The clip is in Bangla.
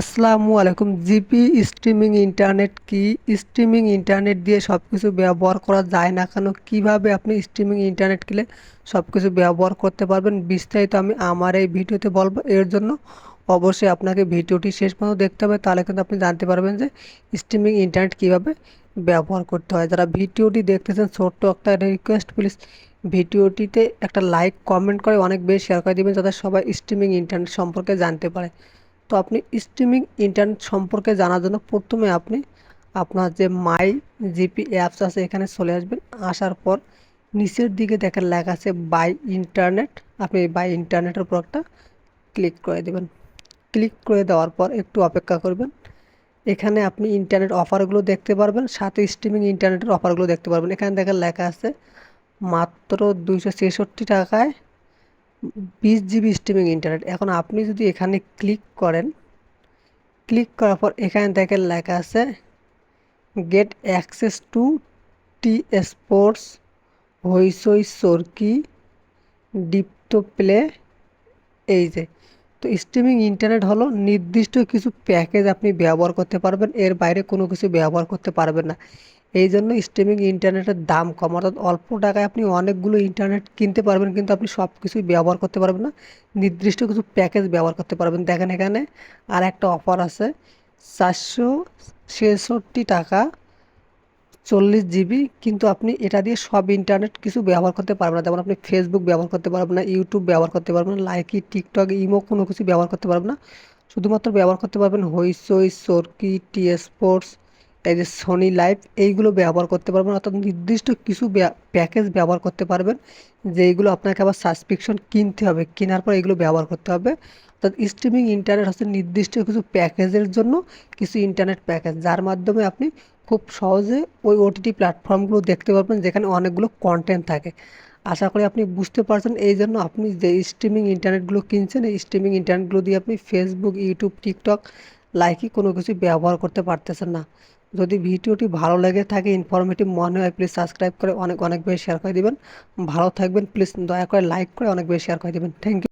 আসসালামু আলাইকুম, জিপি স্ট্রিমিং ইন্টারনেট কি? স্ট্রিমিং ইন্টারনেট দিয়ে সব কিছু ব্যবহার করা যায় না কেন? কীভাবে আপনি স্ট্রিমিং ইন্টারনেট কিনে সব কিছু ব্যবহার করতে পারবেন? বিস্তারিত আমি আমার এই ভিডিওতে বলব। এর জন্য অবশ্যই আপনাকে ভিডিওটি শেষ পর্যন্ত দেখতে হবে, তাহলে কিন্তু আপনি জানতে পারবেন যে স্ট্রিমিং ইন্টারনেট কীভাবে ব্যবহার করতে হয়। যারা ভিডিওটি দেখতেছেন, ছোট্ট একটা রিকোয়েস্ট প্লিজ ভিডিওটিতে একটা লাইক কমেন্ট করে অনেক বেশি শেয়ার করে দেবেন, যাতে সবাই স্ট্রিমিং ইন্টারনেট সম্পর্কে জানতে পারে। তো আপনি স্ট্রিমিং ইন্টারনেট সম্পর্কে জানার জন্য প্রথমে আপনি আপনার যে মাই জিপি অ্যাপস আছে এখানে চলে আসবেন। আসার পর নিচের দিকে দেখেন লেখা আছে বাই ইন্টারনেট আপনি বাই ইন্টারনেটের উপর একটা ক্লিক করে দেবেন। ক্লিক করে দেওয়ার পর একটু অপেক্ষা করবেন। এখানে আপনি ইন্টারনেট অফারগুলো দেখতে পারবেন, সাথে স্ট্রিমিং ইন্টারনেটের অফারগুলো দেখতে পারবেন। এখানে দেখেন লেখা আছে মাত্র দুইশো ছেষট্টি টাকায় বিশ জিবি স্ট্রিমিং ইন্টারনেট এখন আপনি যদি এখানে ক্লিক করেন ক্লিক করার পর এখানে দেখেন লেখা আছে get access to T Sports হইসই সরকি ডিপ্টো প্লে এই যে। তো স্ট্রিমিং ইন্টারনেট হলো নির্দিষ্ট কিছু প্যাকেজ আপনি ব্যবহার করতে পারবেন, এর বাইরে কোনো কিছু ব্যবহার করতে পারবেন না। এই জন্য স্ট্রিমিং ইন্টারনেটের দাম কম। অর্থাৎ অল্প টাকায় আপনি অনেকগুলো ইন্টারনেট কিনতে পারবেন, কিন্তু আপনি সব কিছুই ব্যবহার করতে পারবেন না। নির্দিষ্ট কিছু প্যাকেজ ব্যবহার করতে পারবেন। দেখেন এখানে আর একটা অফার আছে, চারশো ছেষট্টি টাকা চল্লিশ জিবি কিন্তু আপনি এটা দিয়ে সব ইন্টারনেট কিছু ব্যবহার করতে পারবেন না। যেমন আপনি ফেসবুক ব্যবহার করতে পারবেন না ইউটিউব ব্যবহার করতে পারবেন না লাইকি টিকটক ইমো কোনো কিছু ব্যবহার করতে পারবেন না। শুধুমাত্র ব্যবহার করতে পারবেন হইসই সরকি টি স্পোর্টস এই যে সোনি লাইভ এইগুলো ব্যবহার করতে পারবেন। অর্থাৎ নির্দিষ্ট কিছু প্যাকেজ ব্যবহার করতে পারবেন, যেইগুলো আপনাকে আবার সাবস্ক্রিপশন কিনতে হবে। কেনার পর এগুলো ব্যবহার করতে হবে। অর্থাৎ স্ট্রিমিং ইন্টারনেট হচ্ছে নির্দিষ্ট কিছু প্যাকেজের জন্য কিছু ইন্টারনেট প্যাকেজ যার মাধ্যমে আপনি খুব সহজে ওই ওটিটি প্ল্যাটফর্মগুলো দেখতে পারবেন, যেখানে অনেকগুলো কন্টেন্ট থাকে। আশা করি আপনি বুঝতে পারছেন। এই জন্য আপনি যে স্ট্রিমিং ইন্টারনেটগুলো কিনছেন, এই স্ট্রিমিং ইন্টারনেটগুলো দিয়ে আপনি ফেসবুক ইউটিউব টিকটক লাইকি কোনো কিছু ব্যবহার করতে পারতেছেন না। যদি ভিডিওটি ভালো লেগে থাকে ইনফরমেটিভ মনে হয় প্লিজ সাবস্ক্রাইব করে অনেক অনেক বেশি শেয়ার করে দেবেন। ভালো থাকবেন প্লিজ দয়া করে লাইক করে অনেক বেশি শেয়ার করে দেবেন। Thank you